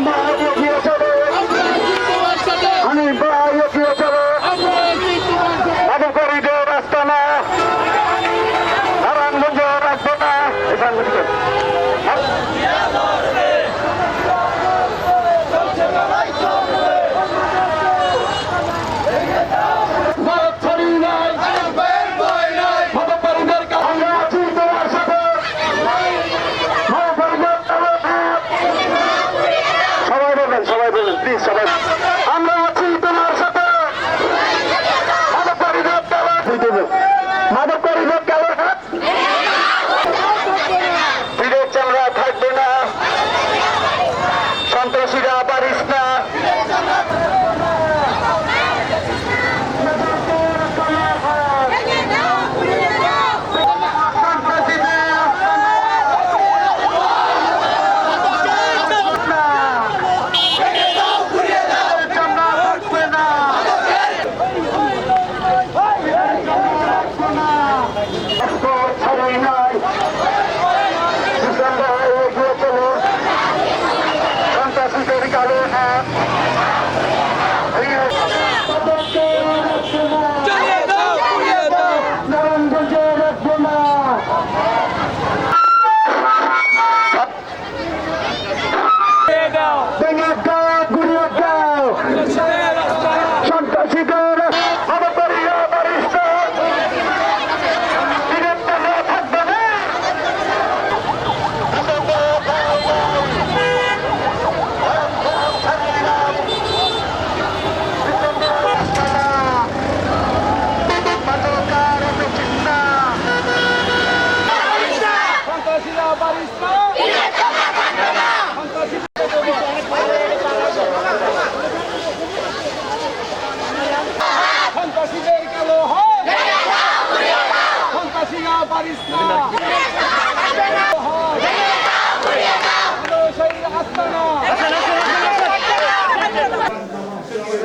Mama, সবাই আমরা আছি তোমার সাথে। মাদক পরিবার মাদক পরিবার কালোর হাত। সন্ত্রাসীরা পারিস না। নাই